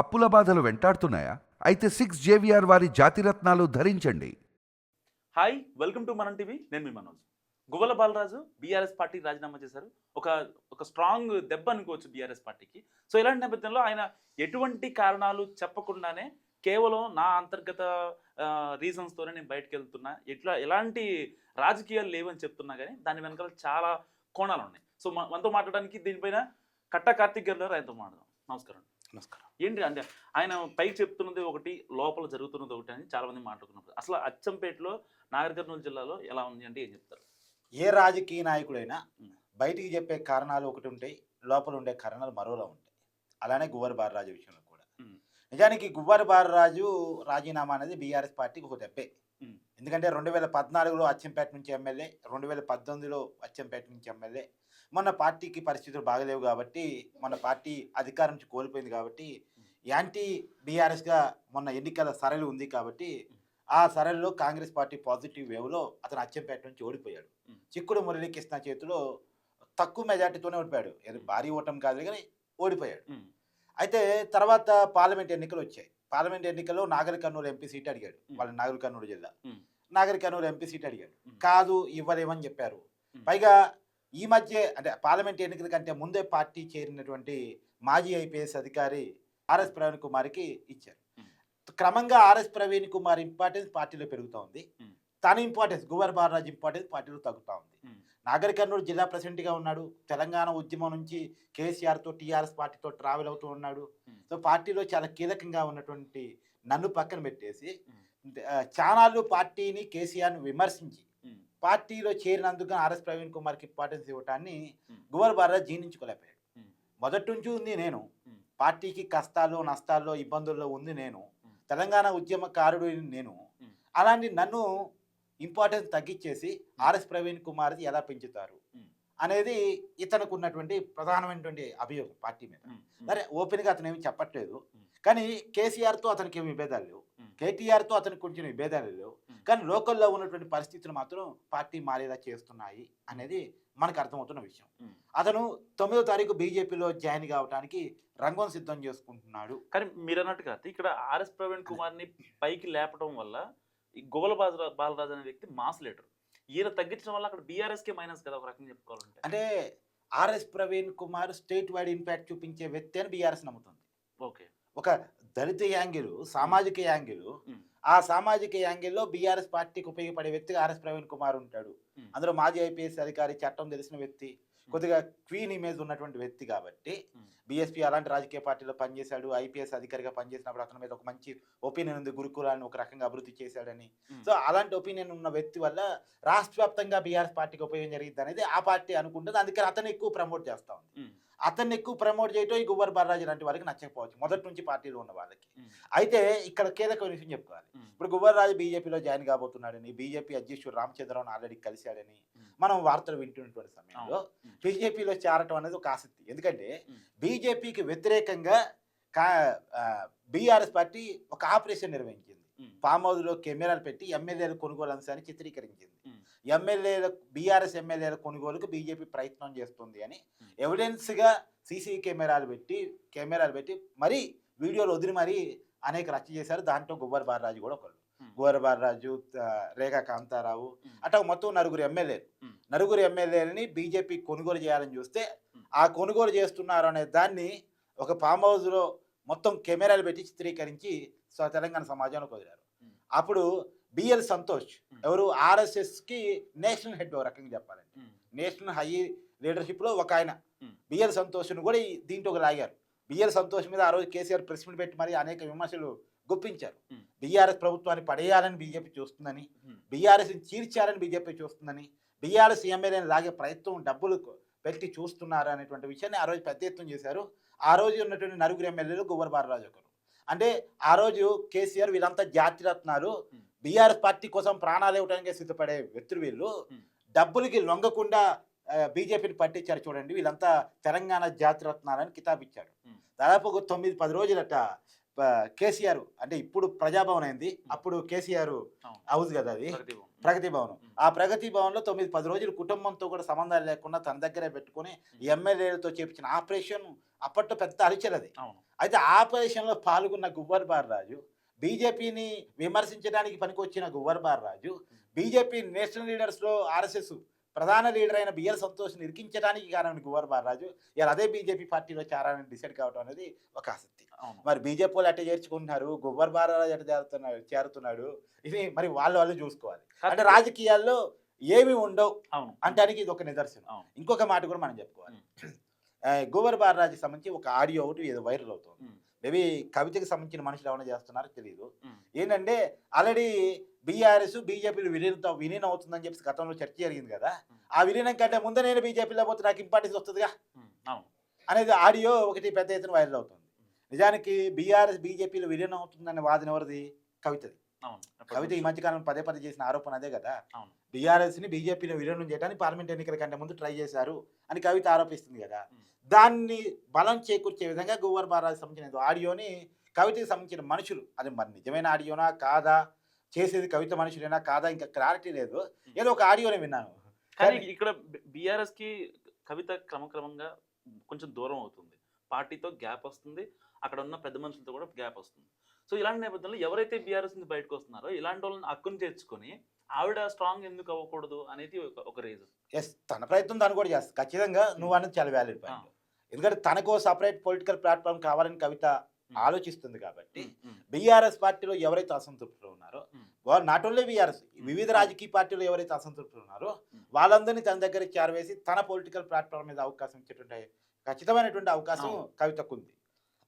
అప్పుల బాధలు వెంటాడుతున్నాయా? అయితే సిక్స్ జేవిఆర్ వారి జాతిరత్నాలు ధరించండి. Hi welcome to Manam TV నేను మీ మనోజ్. గువ్వల బాలరాజు బీఆర్ఎస్ పార్టీకి రాజీనామా చేశారు. ఒక ఒక స్ట్రాంగ్ దెబ్బ అనుకోవచ్చు బీఆర్ఎస్ పార్టీకి. సో ఇలాంటి నేపథ్యంలో ఆయన ఎటువంటి కారణాలు చెప్పకుండానే కేవలం నా అంతర్గత రీజన్స్తోనే నేను బయటకు వెళ్తున్నా. ఎట్లా ఎలాంటి రాజకీయాలు లేవని చెప్తున్నా కానీ దాని వెనకాల చాలా కోణాలు ఉన్నాయి. సో మనతో మాట్లాడడానికి దీనిపైన కట్ట కార్తిక్ గారు ఆయనతో మాట్లాడదాం. నమస్కారం. నమస్కారం. ఏంటి అంటే ఆయన పైకి చెప్తున్నది ఒకటి లోపల జరుగుతున్నది ఒకటి అని చాలా మంది మాట్లాడుకున్నారు అసలు అచ్చంపేటలో నాగర్ కర్నూలు జిల్లాలో ఎలా ఉంది అంటే ఏం చెప్తారు? ఏ రాజకీయ నాయకుడైనా బయటికి చెప్పే కారణాలు ఒకటి ఉంటాయి లోపల ఉండే కారణాలు మరోలా ఉంటాయి. అలానే గువ్వరి బాలరాజు విషయంలో కూడా. నిజానికి గువ్వరి బాలరాజు రాజీనామా అనేది బీఆర్ఎస్ పార్టీకి ఒక దెబ్బే. ఎందుకంటే రెండు వేల పద్నాలుగులో అచ్చంపేట నుంచి ఎమ్మెల్యే రెండు వేల పద్దెనిమిదిలో అచ్చంపేట నుంచి ఎమ్మెల్యే మొన్న పార్టీకి పరిస్థితులు బాగలేవు కాబట్టి మన పార్టీ అధికారం నుంచి కోల్పోయింది కాబట్టి యాంటీ బీఆర్ఎస్గా మొన్న ఎన్నికల సరళి ఉంది కాబట్టి ఆ సరళిలో కాంగ్రెస్ పార్టీ పాజిటివ్ వేవ్లో అతను అచ్చంపేట నుంచి ఓడిపోయాడు. చిక్కుడు మురళీకృష్ణ చేతిలో తక్కువ మెజార్టీతోనే ఓడిపోయాడు. ఏదో భారీ ఓటమి కాదు కానీ ఓడిపోయాడు. అయితే తర్వాత పార్లమెంట్ ఎన్నికలు వచ్చాయి. పార్లమెంట్ ఎన్నికల్లో నాగరి కర్నూలు ఎంపీ సీట్ అడిగాడు. వాళ్ళ నాగరి కర్నూలు జిల్లా. నాగరి కర్నూలు ఎంపీ సీట్ అడిగాడు. కాదు ఇవ్వలేమని చెప్పారు. పైగా ఈ మధ్య అంటే పార్లమెంట్ ఎన్నికల కంటే ముందే పార్టీ చేరినటువంటి మాజీ ఐపీఎస్ అధికారి ఆర్ఎస్ ప్రవీణ్ కుమార్కి ఇచ్చారు. క్రమంగా ఆర్ఎస్ ప్రవీణ్ కుమార్ ఇంపార్టెన్స్ పార్టీలో పెరుగుతూ ఉంది. తన ఇంపార్టెన్స్ గువర్ బాలరాజ్ ఇంపార్టెన్స్ పార్టీలో తగ్గుతూ ఉంది. నాగర్ కర్నూలు జిల్లా ప్రెసిడెంట్గా ఉన్నాడు. తెలంగాణ ఉద్యమం నుంచి కేసీఆర్తో టీఆర్ఎస్ పార్టీతో ట్రావెల్ అవుతూ ఉన్నాడు. సో పార్టీలో చాలా కీలకంగా ఉన్నటువంటి నన్ను పక్కన పెట్టేసి చానాళ్ళు పార్టీని కేసీఆర్ని విమర్శించి పార్టీలో చేరినందుకు ఆర్ఎస్ ప్రవీణ్ కుమార్కి ఇంపార్టెన్స్ ఇవ్వటాన్ని. గువర్ బాలరాజ్ జీర్ణించుకోలేకపోయాడు. మొదటి నుంచి ఉంది నేను. పార్టీకి కష్టాల్లో నష్టాల్లో ఇబ్బందుల్లో ఉంది నేను. తెలంగాణ ఉద్యమకారుడు నేను. అలాంటి నన్ను ఇంపార్టెన్స్ తగ్గించేసి ఆర్ఎస్ ప్రవీణ్ కుమార్ది ఎలా పెంచుతారు. అనేది ఇతనికి ఉన్నటువంటి ప్రధానమైనటువంటి అభియోగం పార్టీ మీద సరే ఓపెన్గా అతను ఏమి చెప్పట్లేదు. కానీ కేసీఆర్తో అతనికి ఏమి విభేదాలు లేవు. కేటీఆర్తో అతనికి కొంచెం విభేదాలు లేవు. కానీ లోకల్లో ఉన్నటువంటి పరిస్థితులు మాత్రం పార్టీ మారేలా చేస్తున్నాయి అనేది మనకు అర్థమవుతున్న విషయం. అతను తొమ్మిదో తారీఖు బీజేపీలో జాయిన్ కావడానికి రంగం సిద్ధం చేసుకుంటున్నాడు. కానీ మీరు అన్నట్టు కాదు ఇక్కడ ఆర్ఎస్ ప్రవీణ్ కుమార్ని పైకి లేపడం వల్ల ఈ గోవల బాలరా- బాలరాజు అనే వ్యక్తి మాస్ లీడర్ ఈయన తగ్గించడం వల్ల అక్కడ బీఆర్ఎస్ కే మైనస్ కదా ఒక రకంగా చెప్పుకోవాలంటే. అంటే RS Praveen Kumar state wide impact చూపించే వ్యక్తి అని బీఆర్ఎస్ నమ్ముతుంది. ఓకే. ఒక దళిత యాంగిల్ సామాజిక యాంగిల్. ఆ సామాజిక యాంగిల్లో బీఆర్ఎస్ పార్టీకి ఉపయోగపడే వ్యక్తిగా ఆర్ఎస్ ప్రవీణ్ కుమార్ ఉంటాడు. అందులో మాజీ ఐపీఎస్ అధికారి చట్టం తెలిసిన వ్యక్తి కొద్దిగా క్వీన్ ఇమేజ్ ఉన్నటువంటి వ్యక్తి కాబట్టి. బీఎస్పీ అలాంటి రాజకీయ పార్టీలో పనిచేశాడు ఐపీఎస్ అధికారిగా పనిచేసినప్పుడు అతని మీద ఒక మంచి ఒపీనియన్ ఉంది గురుకులాన్ని ఒక రకంగా అభివృద్ధి చేశాడని. సో అలాంటి ఒపీనియన్ ఉన్న వ్యక్తి వల్ల రాష్ట్ర వ్యాప్తంగా బీఆర్ఎస్ పార్టీకి ఉపయోగం జరిగింది అనేది ఆ పార్టీ అనుకుంటుంది అందుకని అతను ఎక్కువ ప్రమోట్ చేస్తా ఉంది. అతన్ని ఎక్కువ ప్రమోట్ చేయటం ఈ గువ్వర్ బాలరాజు లాంటి వారికి నచ్చకపోవచ్చు మొదటి నుంచి పార్టీలో ఉన్న వాళ్ళకి. అయితే ఇక్కడ కీలక విషయం చెప్పుకోవాలి. ఇప్పుడు గువ్వర్ రాజు బీజేపీలో జాయిన్ కాబోతున్నాడని బీజేపీ అధ్యక్షుడు రామచంద్రరావు ఆల్రెడీ కలిశాడని. మనం వార్తలు వింటున్నటువంటి సమయంలో. బీజేపీలో చేరటం అనేది ఒక ఆసక్తి ఎందుకంటే. బీజేపీకి వ్యతిరేకంగా కా బీఆర్ఎస్ పార్టీ ఒక ఆపరేషన్ నిర్వహించింది. ఫామ్ హౌస్లో కెమెరాలు పెట్టి ఎమ్మెల్యేల కొనుగోలు అంశాన్ని చిత్రీకరించింది. ఎమ్మెల్యేల బీఆర్ఎస్ ఎమ్మెల్యేల కొనుగోలుకు బీజేపీ ప్రయత్నం చేస్తుంది అని. ఎవిడెన్స్గా సీసీ కెమెరాలు పెట్టి కెమెరాలు పెట్టి మరీ వీడియోలు వదిలి మరీ అనేక రచ్చ చేశారు దాంట్లో గుబ్బర్ బాలరాజు కూడా ఒకళ్ళు. గుబ్బర్ బాలరాజు రేఖా కాంతారావు. అట్లా మొత్తం నలుగురు ఎమ్మెల్యేలు. నలుగురు ఎమ్మెల్యేలని బీజేపీ కొనుగోలు చేయాలని చూస్తే. ఆ కొనుగోలు చేస్తున్నారు అనే దాన్ని ఒక ఫామ్ హౌస్లో మొత్తం కెమెరాలు పెట్టి చిత్రీకరించి తెలంగాణ సమాజంలోకి వదిలారు. అప్పుడు బిఎల్ సంతోష్. ఎవరు ఆర్ఎస్ఎస్కి నేషనల్ హెడ్ రకంగా చెప్పాలంటే ఉమ్. నేషనల్ హై లీడర్షిప్లో ఒక ఆయన. బిఎల్ సంతోష్ను కూడా ఈ దీంట్లో లాగారు బిఎల్ సంతోష్ మీద ఆ రోజు కేసీఆర్ ప్రెస్ మీట్ పెట్టి మరి అనేక విమర్శలు గుప్పించారు. బీఆర్ఎస్ ప్రభుత్వాన్ని పడేయాలని బీజేపీ చూస్తుందని. బీఆర్ఎస్ని చీల్చాలని బీజేపీ చూస్తుందని బీఆర్ఎస్ ఎమ్మెల్యేని లాగే ప్రయత్నం డబ్బులు పెట్టి చూస్తున్నారు అనేటువంటి విషయాన్ని ఆ రోజు పెద్ద ఎత్తున చేశారు ఆ రోజు ఉన్నటువంటి నలుగురు ఎమ్మెల్యేలు గువ్వర్ బాలరాజు ఒకరు అంటే ఆ రోజు కేసీఆర్ వీళ్ళంతా జాతిరత్నాలు ఉమ్. బీఆర్ఎస్ పార్టీ కోసం ప్రాణాలు ఇవ్వడానికి సిద్ధపడే వ్యక్తులు వీళ్ళు. డబ్బులకి లొంగకుండా బీజేపీని పట్టించారు చూడండి వీళ్ళంతా తెలంగాణ జాతిరత్నాలని కితాబ్ ఇచ్చారు ఉమ్. దాదాపు ఒక తొమ్మిది పది రోజులట కేసీఆర్ అంటే ఇప్పుడు ప్రజాభవన్ అయింది అప్పుడు కేసీఆర్. హౌస్ కదా అది ప్రగతి భవన్. ప్రగతి భవన్ ఉమ్. ఆ ప్రగతి భవన్లో తొమ్మిది పది రోజులు కుటుంబంతో కూడా సంబంధాలు లేకుండా తన దగ్గరే పెట్టుకొని ఎమ్మెల్యేలతో చేపించిన ఆపరేషన్ అప్పట్లో పెద్ద అరిచర్ అది. అవును. అయితే ఆపరేషన్లో పాల్గొన్న గువ్వర్ బాలరాజు బీజేపీని విమర్శించడానికి పనికొచ్చిన గువ్వర్ బాలరాజు బీజేపీ నేషనల్ లీడర్స్లో ఆర్ఎస్ఎస్ ప్రధాన లీడర్ అయిన బిఎల్ సంతోష్ని ఇరికించడానికి కారణం గువ్వర్ బాలరాజు ఇలా అదే బీజేపీ పార్టీలో చేరాలని డిసైడ్ కావడం అనేది ఒక ఆసక్తి. మరి బీజేపీ వాళ్ళు ఎట్ట చేర్చుకుంటున్నారు? గువ్వర్ బాలరాజు ఎట్ట చేరుతున్నాడు చేరుతున్నాడు? ఇది మరి వాళ్ళు వాళ్ళు చూసుకోవాలి. అంటే రాజకీయాల్లో ఏమి ఉండవు అవును. అంటానికి ఇది ఒక నిదర్శనం. ఇంకొక మాట కూడా మనం చెప్పుకోవాలి. గోవర్ బాలరాజుకి సంబంధించి ఒక ఆడియో ఒకటి ఏదో వైరల్ అవుతుంది. మేబీ కవితకి సంబంధించిన మనుషులు ఏమైనా చేస్తున్నారో తెలియదు ఏంటంటే ఆల్రెడీ బీఆర్ఎస్ బీజేపీలు విలీనంతో విలీనం అవుతుందని చెప్పి గతంలో చర్చ జరిగింది కదా. ఆ విలీనం కంటే ముందే నేను బీజేపీలో పోతే నాకు ఇంపార్టెన్స్ వస్తుందిగా. అనేది ఆడియో ఒకటి పెద్ద ఎత్తున వైరల్ అవుతుంది. నిజానికి బీఆర్ఎస్ బీజేపీలు విలీనం అవుతుందనే వాదన ఎవరిది? కవితది. కవిత ఈ మధ్యకాలం పదే పదే చేసిన ఆరోపణ అదే కదా? అవును. బీఆర్ఎస్ని బీజేపీలో విలీనం చేయడానికి పార్లమెంట్ ఎన్నికల కంటే ముందు ట్రై చేశారు అని కవిత ఆరోపిస్తుంది కదా? దాన్ని బలం చేకూర్చే విధంగా గోవర్ బారాజు సంబంధించిన ఆడియోని కవితకి సంబంధించిన మనుషులు అది మరి నిజమైన ఆడియోనా కాదా? చేసేది కవిత మనుషులేనా కాదా? ఇంకా క్లారిటీ లేదు. ఏదో ఒక ఆడియోనే విన్నాను. కానీ కానీ- ఇక్కడ బీఆర్ఎస్కి కవిత క్రమక్రమంగా కొంచెం దూరం అవుతుంది. పార్టీతో గ్యాప్ వస్తుంది. అక్కడ ఉన్న పెద్ద మనుషులతో కూడా గ్యాప్ వస్తుంది. సో ఇలాంటి నేపథ్యంలో ఎవరైతే బీఆర్ఎస్ నుంచి బయటకు వస్తున్నారో ఇలాంటి వాళ్ళని హక్కును చేర్చుకొని ఆవిడ స్ట్రాంగ్ ఎందుకు అవ్వకూడదు అనేది ఒక- రీజన్ ఎస్ తన ప్రయత్నం తను కూడా చేస్తుంది ఖచ్చితంగా నువ్వు అనేది చాలా వ్యాలిడ్ పాయింట్ ఎందుకంటే తనకు సపరేట్ పొలిటికల్ ప్లాట్ఫామ్ కావాలని కవిత ఆలోచిస్తుంది కాబట్టి బీఆర్ఎస్ పార్టీలో ఎవరైతే అసంతృప్తులు ఉన్నారో Hmm. వాళ్ళు నాట్ ఓన్లీ బీఆర్ఎస్ వివిధ రాజకీయ పార్టీలు ఎవరైతే అసంతృప్తులు ఉన్నారో Hmm. వాళ్ళందరినీ తన దగ్గరికి చేరవేసి తన పొలిటికల్ ప్లాట్ఫామ్ మీద అవకాశం ఇచ్చేటువంటి ఖచ్చితమైనటువంటి అవకాశం. కవితకు ఉంది.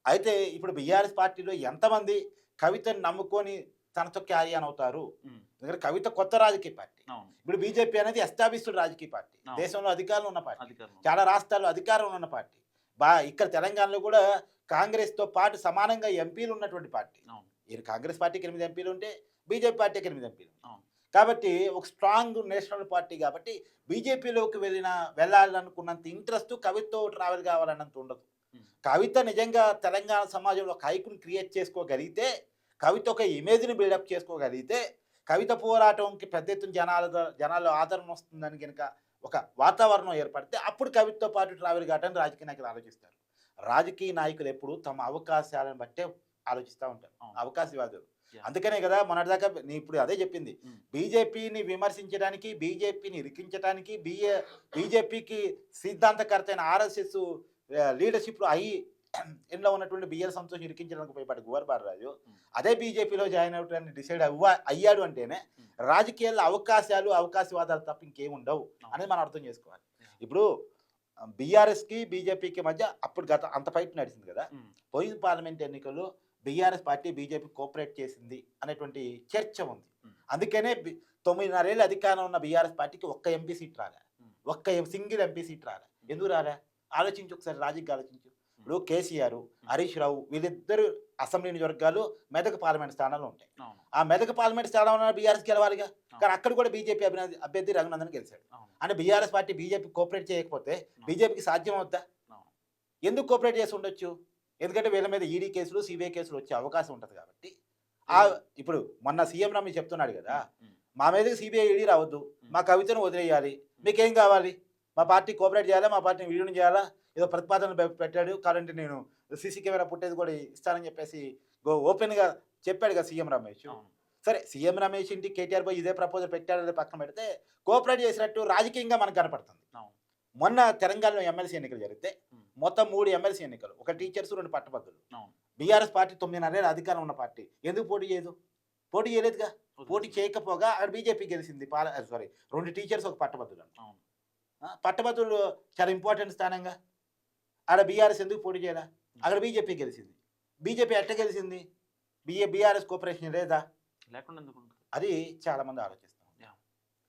అయితే ఇప్పుడు బీఆర్ఎస్ పార్టీలో ఎంతమంది కవితను నమ్ముకొని తనతో క్యారీ ఆన్ అవుతారు? ఎందుకంటే కవిత కొత్త రాజకీయ పార్టీ. ఇప్పుడు బీజేపీ అనేది ఎస్టాబ్లిష్డ్ రాజకీయ పార్టీ. దేశంలో అధికారంలో ఉన్న పార్టీ. అధికారం చాలా రాష్ట్రాల్లో అధికారంలో ఉన్న పార్టీ. బా ఇక్కడ తెలంగాణలో కూడా కాంగ్రెస్తో పాటు సమానంగా ఎంపీలు ఉన్నటువంటి పార్టీ. ఈయన కాంగ్రెస్ పార్టీకి ఎనిమిది ఎంపీలు ఉంటే బీజేపీ పార్టీకి ఎనిమిది ఎంపీలు. కాబట్టి ఒక స్ట్రాంగ్ నేషనల్ పార్టీ కాబట్టి బీజేపీలోకి వెళ్ళిన వెళ్ళాలనుకున్నంత ఇంట్రెస్ట్ కవితతో ట్రావెల్ కావాలన్నంత ఉండదు. కవిత నిజంగా తెలంగాణ సమాజంలో ఒక హైకుని క్రియేట్ చేసుకోగలిగితే కవిత ఒక ఇమేజ్ని బిల్డప్ చేసుకోగలిగితే కవిత పోరాటంకి పెద్ద ఎత్తున జనాల జనాల్లో ఆదరణ వస్తుందని కనుక ఒక వాతావరణం ఏర్పడితే అప్పుడు కవితతో పాటు ట్రావెల్ కావడానికి రాజకీయ నాయకులు ఆలోచిస్తారు రాజకీయ నాయకులు ఎప్పుడు తమ అవకాశాలను బట్టే ఆలోచిస్తూ ఉంటారు. అవకాశవాదులు. అందుకనే కదా మొన్నటిదాకా నీ ఇప్పుడు అదే చెప్పింది Mm. బీజేపీని విమర్శించడానికి బీజేపీని ఇరికించడానికి బీఏ బీజేపీకి సిద్ధాంతకర్త అయిన ఆర్ఎస్ఎస్ లీడర్షిప్లో అయ్యి ఎన్నో ఉన్నటువంటి బిఎల్ సంతోష్ ఇరికించడానికి ఉపయోగపడే గువర్ బాలరాజు. అదే బీజేపీలో జాయిన్ అవడానికి డిసైడ్ అవ్వ అయ్యాడు అంటేనే. రాజకీయాల్లో అవకాశాలు అవకాశవాదాలు తప్ప ఇంకేం ఉండవు అనేది మనం అర్థం చేసుకోవాలి. ఇప్పుడు బీఆర్ఎస్కి బీజేపీకి మధ్య అప్పుడు గత అంత ఫైట్ నడిచింది కదా పోయిన పార్లమెంట్ ఎన్నికల్లో బీఆర్ఎస్ పార్టీ బీజేపీ కోఆపరేట్ చేసింది అనేటువంటి చర్చ ఉంది. అందుకనే తొమ్మిదిన్నరేళ్ళు అధికారం ఉన్న బీఆర్ఎస్ పార్టీకి ఒక్క ఎంపీ సీట్ రాలే. ఒక్క సింగిల్ ఎంపీ సీట్ రాలే ఎందుకు రాలే ఆలోచించు ఒకసారి రాజకీయ ఆలోచించు. ఇప్పుడు కేసీఆర్ హరీష్ రావు వీళ్ళిద్దరు అసెంబ్లీ నియోజకవర్గాలు మెదక్ పార్లమెంట్ స్థానాలు ఉంటాయి. ఆ మెదక్ పార్లమెంట్ స్థానంలో బీఆర్ఎస్ గెలవాలిగా? కానీ అక్కడ కూడా బీజేపీ అభినది అభ్యర్థి రఘునందన్ గెలిచాడు. అంటే బీఆర్ఎస్ పార్టీ బీజేపీ కోఆపరేట్ చేయకపోతే బీజేపీకి సాధ్యం అవుద్దా? ఎందుకు కోఆపరేట్ చేసి ఉండొచ్చు? ఎందుకంటే వీళ్ళ మీద ఈడీ కేసులు సిబిఐ కేసులు వచ్చే అవకాశం ఉంటుంది కాబట్టి. ఆ ఇప్పుడు మొన్న సీఎం రమేష్ చెప్తున్నాడు కదా మా మీదకి సిబిఐ ఈడీ రావద్దు మా కవితను వదిలేయాలి మీకేం కావాలి? మా పార్టీ కోఆపరేట్ చేయాలా? మా పార్టీని విలీనం చేయాలా? ఏదో ప్రతిపాదన పెట్టాడు. కావాలంటే నేను సీసీ కెమెరా పుట్టేది కూడా ఇస్తానని చెప్పేసి గో ఓపెన్గా చెప్పాడు కదా సీఎం రమేష్. సరే సీఎం రమేష్ ఇంటి కేటీఆర్ పోయి ఇదే ప్రపోజల్ పెట్టాడని పక్కన పెడితే కోఆపరేట్ చేసినట్టు రాజకీయంగా మనకు కనపడుతుంది. మొన్న తెలంగాణలో ఎమ్మెల్సీ ఎన్నికలు జరిగితే మొత్తం మూడు ఎమ్మెల్సీ ఎన్నికలు ఒక టీచర్స్ రెండు పట్టభద్రులు. బీఆర్ఎస్ పార్టీ తొమ్మిదిన్నరేళ్ళ అధికారం ఉన్న పార్టీ. ఎందుకు పోటీ చేయదు? పోటీ చేయలేదుగా? పోటీ చేయకపోగా అక్కడ బీజేపీ గెలిచింది. పాల సారీ రెండు టీచర్స్ ఒక పట్టభద్రులు పట్టభద్రులు చాలా ఇంపార్టెంట్ స్థానంగా. ఆడ బీఆర్ఎస్ ఎందుకు పోటీ చేయాలా అక్కడ బీజేపీ గెలిచింది. బీజేపీ ఎట్ట గెలిచింది? బిఏ బీఆర్ఎస్ కోఆపరేషన్ లేదా? లేకుండా అది చాలా మంది ఆలోచిస్తారు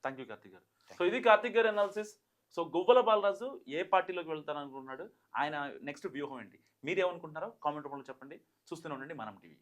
థ్యాంక్ యూ కార్తిక్ గారు. సో ఇది కార్తిక్ గారి అనాలిసిస్ సో గువ్వల బాలరాజు ఏ పార్టీలోకి వెళ్తారనుకుంటున్నాడు ఆయన నెక్స్ట్ వ్యూహం ఏంటి? మీరు ఏమనుకుంటున్నారో కామెంట్ రూపంలో చెప్పండి. చూస్తూనే ఉండండి మనం టీవీ.